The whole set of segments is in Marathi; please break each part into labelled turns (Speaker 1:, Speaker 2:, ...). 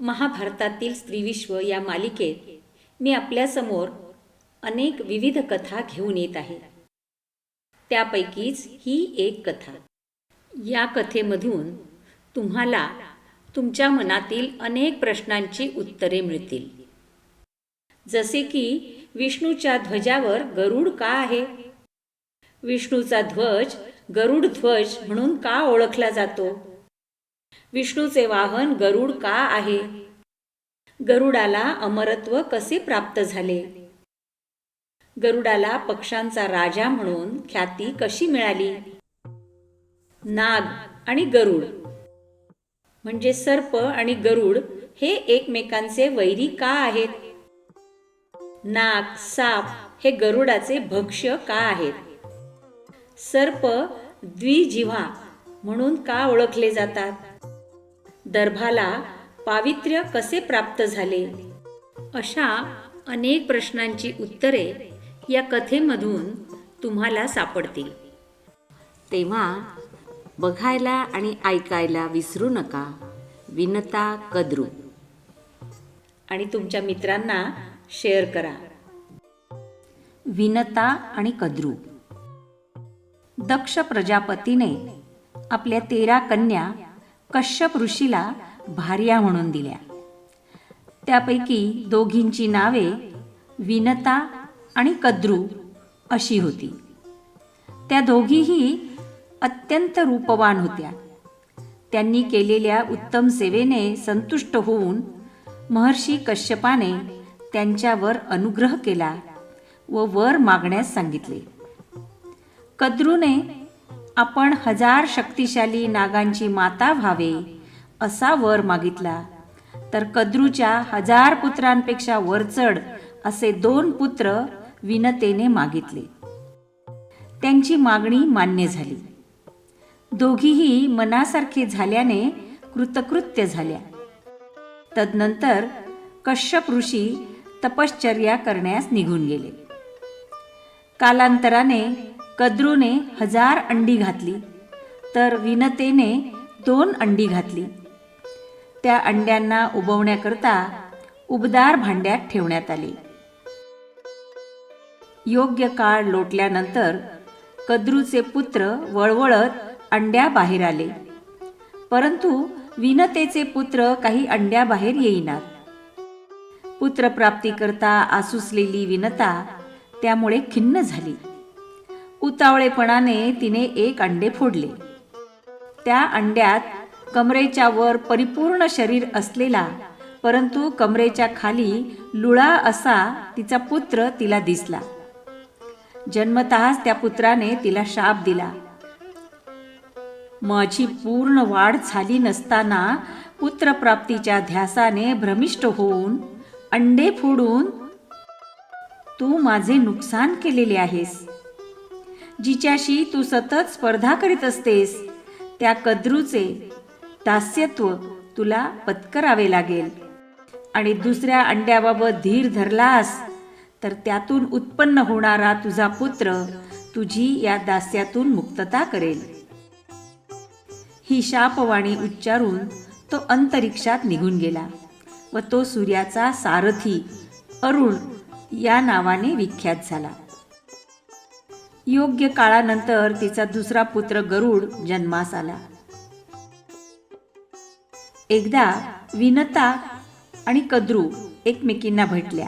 Speaker 1: महाभारतातील स्त्रीविश्व या मालिकेत मी आपल्यासमोर अनेक विविध कथा घेऊन येत आहे. त्यापैकीच ही एक कथा. या कथेमधून तुम्हाला तुमच्या मनातील अनेक प्रश्नांची उत्तरे मिळतील. जसे की विष्णूच्या ध्वजावर गरुड का आहे? विष्णूचा ध्वज गरुड ध्वज म्हणून का ओळखला जातो? विष्णूचे वाहन गरुड का आहे? गरुडाला अमरत्व कसे प्राप्त झाले? गरुडाला पक्षांचा राजा म्हणून ख्याती कशी मिळाली? नाग आणि गरुड. म्हणजे सर्प आणि गरुड हे एकमेकांचे वैरी का आहेत? नाग साप हे गरुडाचे भक्ष्य का आहेत? सर्प द्विजिव्हा म्हणून का ओळखले जातात? दर्भाला पावित्र्य कसे प्राप्त झाले? अशा अनेक प्रश्नांची उत्तरे या कथेमधून तुम्हाला सापडतील. तेव्हा बघायला आणि ऐकायला विसरू नका. विनता कद्रू. आणि तुमच्या मित्रांना शेअर करा. विनता आणि कद्रू. दक्ष प्रजापतीने आपल्या तेरा कन्या कश्यप ऋषीला भार्या म्हणून दिल्या. त्यापैकी दोघींची नावे विनता आणि कद्रू अशी होती. त्या दोघीही अत्यंत रूपवान होत्या. त्यांनी केलेल्या उत्तम सेवेने संतुष्ट होऊन महर्षी कश्यपाने त्यांच्यावर अनुग्रह केला व वर मागण्यास सांगितले. कद्रूने आपण हजार शक्तिशाली नागांची माता व्हावे असा वर मागितला. तर कद्रूच्या हजार पुत्रांपेक्षा वरचढ असे दोन पुत्र विनतेने मागितले. त्यांची मागणी मान्य झाली. दोघीही मनासारखे झाल्याने कृतकृत्य झाल्या. तदनंतर कश्यप ऋषी तपश्चर्या करण्यास निघून गेले. कालांतराने कद्रूने हजार अंडी घातली तर विनतेने दोन अंडी घातली. त्या अंड्यांना उबवण्याकरता उबदार भांड्यात ठेवण्यात आले. योग्य काळ लोटल्यानंतर कद्रूचे पुत्र वळवळत अंड्या बाहेर आले. परंतु विनतेचे पुत्र काही अंड्या बाहेर येईनात पुत्रप्राप्तीकरता आसुसलेली विनता त्यामुळे खिन्न झाली. उतावळेपणाने तिने एक अंडे फोडले. त्या अंड्यात कमरेच्या वर परिपूर्ण शरीर असलेला परंतु कमरेच्या खाली लुळा असा तिचा पुत्र तिला दिसला. जन्मतःच त्या पुत्राने तिला शाप दिला. माझी पूर्ण वाढ झाली नसताना पुत्रप्राप्तीच्या ध्यासाने भ्रमिष्ट होऊन अंडे फोडून तू माझे नुकसान केलेले आहेस. जिच्याशी तू सतत स्पर्धा करीत असतेस त्या कद्रूचे दास्यत्व तुला पत्करावे लागेल. आणि दुसऱ्या अंड्याबाबत धीर धरलास तर त्यातून उत्पन्न होणारा तुझा पुत्र तुझी या दास्यातून मुक्तता करेल. ही शापवाणी उच्चारून तो अंतरिक्षात निघून गेला व तो सूर्याचा सारथी अरुण या नावाने विख्यात झाला. योग्य काळानंतर तिचा दुसरा पुत्र गरुड जन्मास आला. एकदा विनता आणि कद्रू एकमेकींना भेटल्या.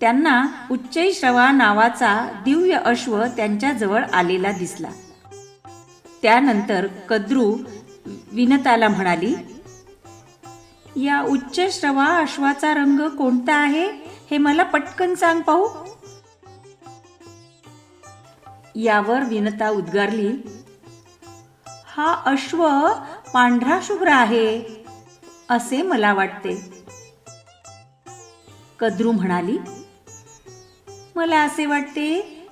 Speaker 1: त्यांना उच्चैश्रवा नावाचा दिव्य अश्व त्यांच्याजवळ आलेला दिसला. त्यानंतर कद्रू विनताला म्हणाली या उच्चश्रवा अश्वाचा रंग कोणता आहे हे मला पटकन सांग पाहू. यावर विनता उद्गारली. हा अश्व पांढरा शुभ्र आहे असे मला वाटते. कद्रू म्हणाली मला असे वाटते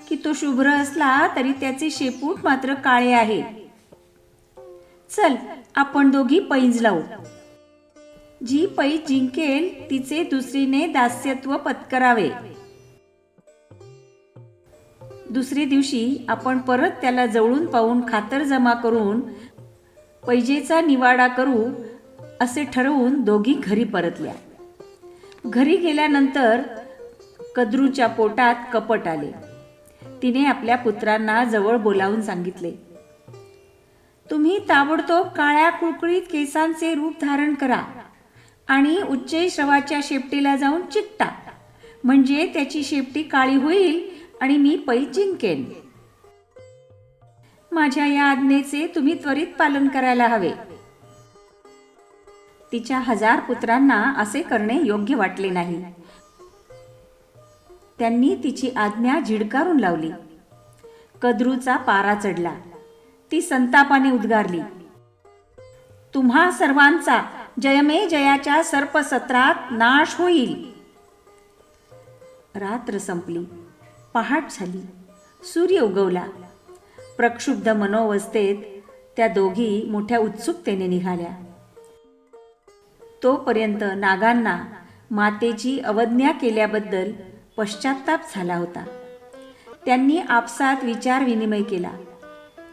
Speaker 1: की तो शुभ्र असला तरी त्याचे शेपूट मात्र काळे आहे. चल आपण दोघी पैंज लावू. जी पैज जिंकेल तिचे दुसरीने दास्यत्व पत्करावे. दुसरे दिवशी आपण परत त्याला जवळून पाहून खातर जमा करून पैजेचा निवाडा करू असे ठरवून दोघी घरी परतल्या. घरी गेल्यानंतर कद्रूच्या पोटात कपट आले. तिने आपल्या पुत्रांना जवळ बोलावून सांगितले तुम्ही ताबडतोब काळ्या कुळकुळीत केसांचे रूप धारण करा आणि उच्च श्रवाच्या शेपटीला जाऊन चिकटा. म्हणजे त्याची शेपटी काळी होईल आणि मी पै जिंकेन माझ्या या आज्ञेचे तुम्ही त्वरित पालन करायला हवे. तिच्या हजार पुत्रांना असे करणे योग्य वाटले नाही. त्यांनी तिची आज्ञा झिडकारून लावली. कद्रूचा पारा चढला. ती संतापाने उद्गारली. तुम्हा सर्वांचा जयमे जयाच्या सर्पसत्रात नाश होईल. रात्र संपली. पहाट झाली. सूर्य उगवला. प्रक्षुब्ध मनोवस्थेत त्या दोघी मोठ्या उत्सुकतेने निघाल्या. तोपर्यंत नागांना मातेची अवज्ञा केल्याबद्दल पश्चाताप झाला होता. त्यांनी आपसात विचार विनिमय केला.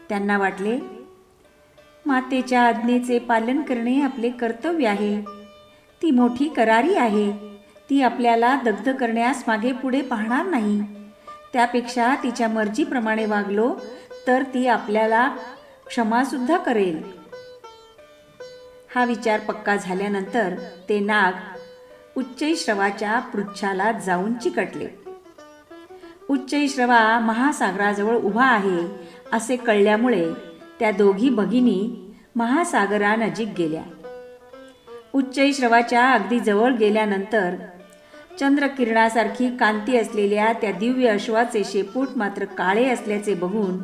Speaker 1: त्यांना वाटले मातेच्या आज्ञेचे पालन करणे आपले कर्तव्य आहे. ती मोठी करारी आहे. ती आपल्याला दग्ध करण्यास मागे पुढे पाहणार नाही. त्यापेक्षा तिच्या मर्जीप्रमाणे वागलो तर ती आपल्याला क्षमासुद्धा करेल. हा विचार पक्का झाल्यानंतर ते नाग उच्चैश्रवाच्या पृच्छाला जाऊन चिकटले. उच्चैश्रवा महासागराजवळ उभा आहे असे कळल्यामुळे त्या दोघी भगिनी महासागरानजीक गेल्या. उच्चैश्रवाच्या अगदी जवळ गेल्यानंतर चंद्रकिरणासारखी कांती असलेल्या त्या दिव्य अश्वाचे शेपूट मात्र काळे असल्याचे बघून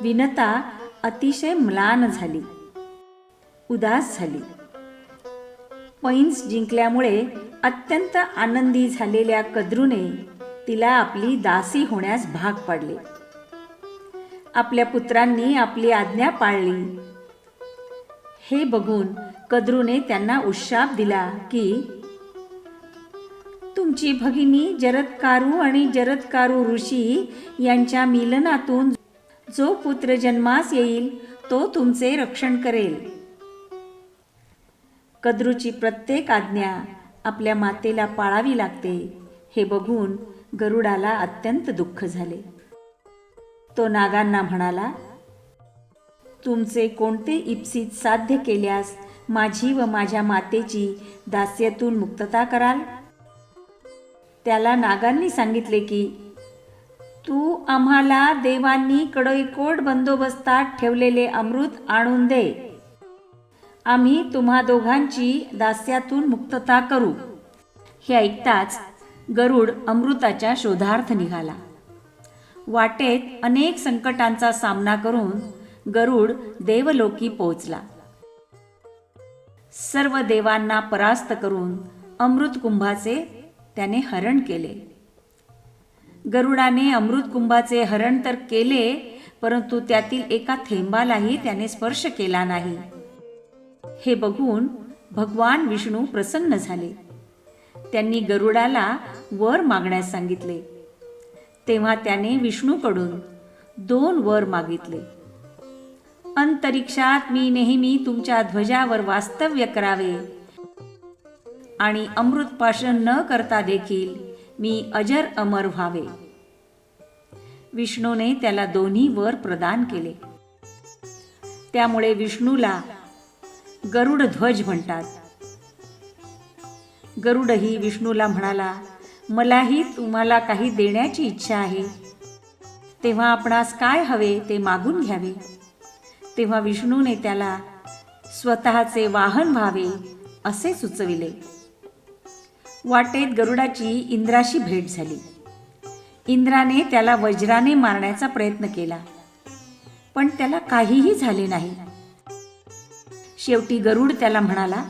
Speaker 1: विनता अतिशय म्लान झाली. उदास झाली. पैन्स जिंकल्यामुळे अत्यंत आनंदी झालेल्या कद्रूने तिला आपली दासी होण्यास भाग पाडले. आपल्या पुत्रांनी आपली आज्ञा पाळली. हे बघून कद्रूने त्यांना उशाप दिला की तुमची भगिनी जरत्कारू आणि जरत्कारू ऋषी यांच्या मिलनातून जो पुत्र जन्मास येईल तो तुमचे रक्षण करेल. कद्रूची प्रत्येक आज्ञा आपल्या मातेला पाळावी लागते. हे बघून गरुडाला अत्यंत दुःख झाले. तो नागांना म्हणाला तुमचे कोणते इप्सित साध्य केल्यास माझी व माझ्या मातेची दास्यातून मुक्तता कराल? त्याला नागांनी सांगितले की तू आम्हाला देवांनी कडोईकोट बंदोबस्तात ठेवलेले अमृत आणून दे. आम्ही तुम्हा दोघांची दास्यातून मुक्तता करू. हे ऐकताच गरुड अमृताच्या शोधार्थ निघाला. वाटेत अनेक संकटांचा सामना करून गरुड देवलोकी पोहोचला. सर्व देवांना परास्त करून अमृत कुंभाचे त्याने हरण केले. गरुडाने अमृतकुंभाचे हरण तर केले परंतु त्यातील एका थेंबालाही त्याने स्पर्श केला नाही. हे बघून भगवान विष्णू प्रसन्न झाले. त्यांनी गरुडाला वर मागण्यास सांगितले. तेव्हा त्याने विष्णूकडून दोन वर मागितले. अंतरिक्षात मी नेहमी तुमच्या ध्वजावर वास्तव्य करावे. आणि अमृतपाशन न करता देखील मी अजर अमर व्हावे. विष्णूने त्याला दोन्ही वर प्रदान केले. त्यामुळे विष्णूला गरुड ध्वज म्हणतात. गरुडही विष्णूला म्हणाला मलाही तुम्हाला काही देण्याची इच्छा आहे. तेव्हा आपणास काय हवे ते मागून घ्यावे. तेव्हा विष्णूने त्याला स्वतःचे वाहन व्हावे असे सुचविले. वाटेत गरुडाची इंद्राशी भेट झाली. इंद्राने त्याला वज्राने मारण्याचा प्रयत्न केला. पण त्याला काहीही झाले नाही. शेवटी गरुड त्याला म्हणाला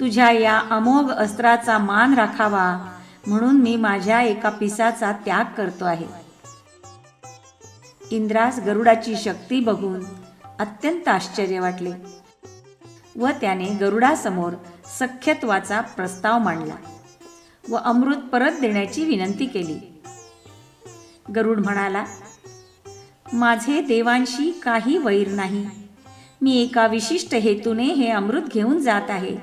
Speaker 1: तुझ्या या अमोघ अस्त्राचा मान राखावा म्हणून मी माझ्या एका पिसाचा त्याग करतो आहे. इंद्रास गरुडाची शक्ती बघून अत्यंत आश्चर्य वाटले व त्याने गरुडासमोर सख्यत्वाचा प्रस्ताव मांडला व अमृत परत देण्याची विनंती केली. गरुड म्हणाला माझे देवांशी काही वैर नाही. मी एका विशिष्ट हेतूने हे अमृत घेऊन जात आहे.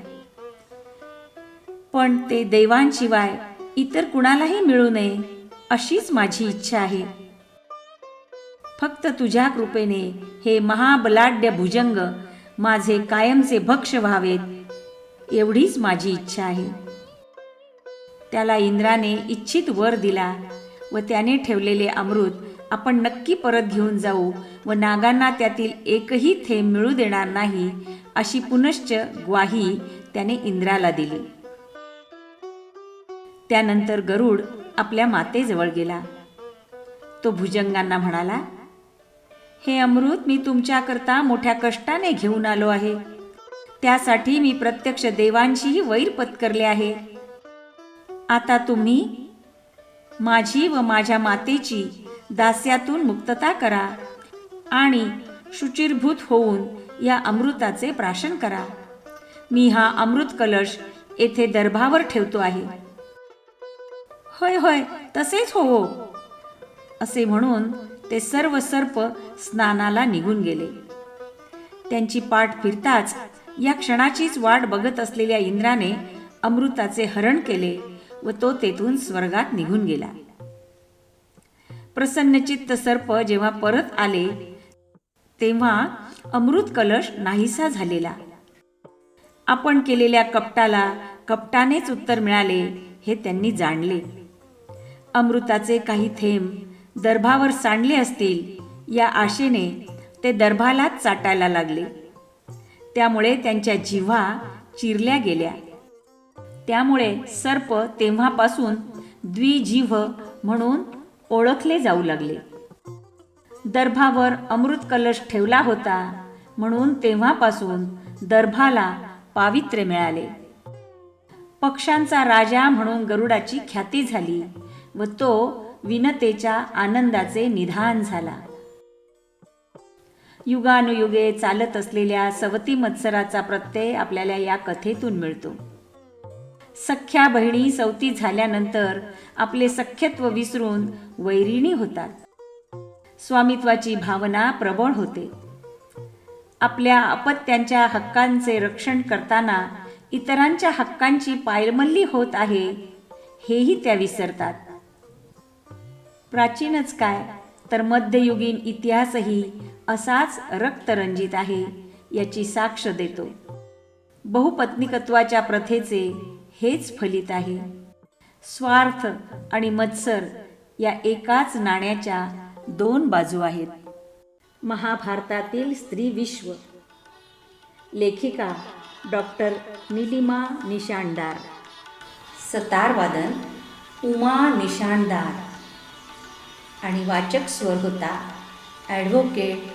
Speaker 1: पण ते देवांशिवाय इतर कुणालाही मिळू नये अशीच माझी इच्छा आहे. फक्त तुझ्या कृपेने हे महाबलाढ्य भुजंग माझे कायमचे भक्ष व्हावेत. एवढीच माझी इच्छा आहे. त्याला इंद्राने इच्छित वर दिला व त्याने ठेवलेले अमृत आपण नक्की परत घेऊन जाऊ व नागांना त्यातील एकही थेंब मिळू देणार नाही अशी पुनश्च ग्वाही त्याने इंद्राला दिली. त्यानंतर गरुड आपल्या मातेजवळ गेला. तो भुजंगांना म्हणाला हे अमृत मी तुमच्याकरता मोठ्या कष्टाने घेऊन आलो आहे. त्यासाठी मी प्रत्यक्ष देवांशीही वैर पत्करले आहे. आता तुम्ही माझी व माझ्या मातेची दास्यातून मुक्तता करा आणि शुचिरभूत होऊन या अमृताचे प्राशन करा. मी हा अमृत कलश येथे दर्भावर ठेवतो आहे. होय होय तसेच हो, हो असे म्हणून ते सर्व सर्प स्नानाला निघून गेले. त्यांची पाठ फिरताच या क्षणाचीच वाट बघत असलेल्या इंद्राने अमृताचे हरण केले व तो तेथून स्वर्गात निघून गेला. प्रसन्नचित्त सर्प जेव्हा परत आले तेव्हा अमृत कलश नाहीसा झालेला. आपण केलेल्या कपटाला कपटानेच उत्तर मिळाले हे त्यांनी जाणले. अमृताचे काही थेंब दर्भावर सांडले असतील या आशेने ते दर्भालाच चाटायला लागले. त्यामुळे त्यांच्या जिव्हा चिरल्या गेल्या. त्यामुळे सर्प तेव्हापासून द्विजीव म्हणून ओळखले जाऊ लागले. दर्भावर अमृत कलश ठेवला होता म्हणून तेव्हापासून दर्भाला पावित्र्य मिळाले. पक्षांचा राजा म्हणून गरुडाची ख्याती झाली व तो विनतेच्या आनंदाचे निधान झाला. युगानुयुगे चालत असलेल्या सवती मत्सराचा प्रत्यय आपल्याला या कथेतून मिळतो. सख्या बहिणी सवती झाल्यानंतर आपले सख्यत्व विसरून वैरिणी होतात. स्वामित्वाची भावना प्रबळ होते. आपल्या अपत्यांच्या हक्कांचे रक्षण करताना इतरांच्या हक्कांची पायमल्ली होत आहे हेही त्या विसरतात. प्राचीनच काय तर मध्ययुगीन इतिहासही असाच रक्तरंजित आहे याची साक्ष देतो. बहुपत्निकत्वाच्या प्रथेचे हेच फलित आहे. स्वार्थ आणि मत्सर या एकाच नाण्याच्या दोन बाजू आहेत. महाभारतातील स्त्री विश्व. लेखिका डॉक्टर निलिमा निशाणदार. सतारवादन उमा निशाणदार. आणि वाचक स्वर होता ॲडव्होकेट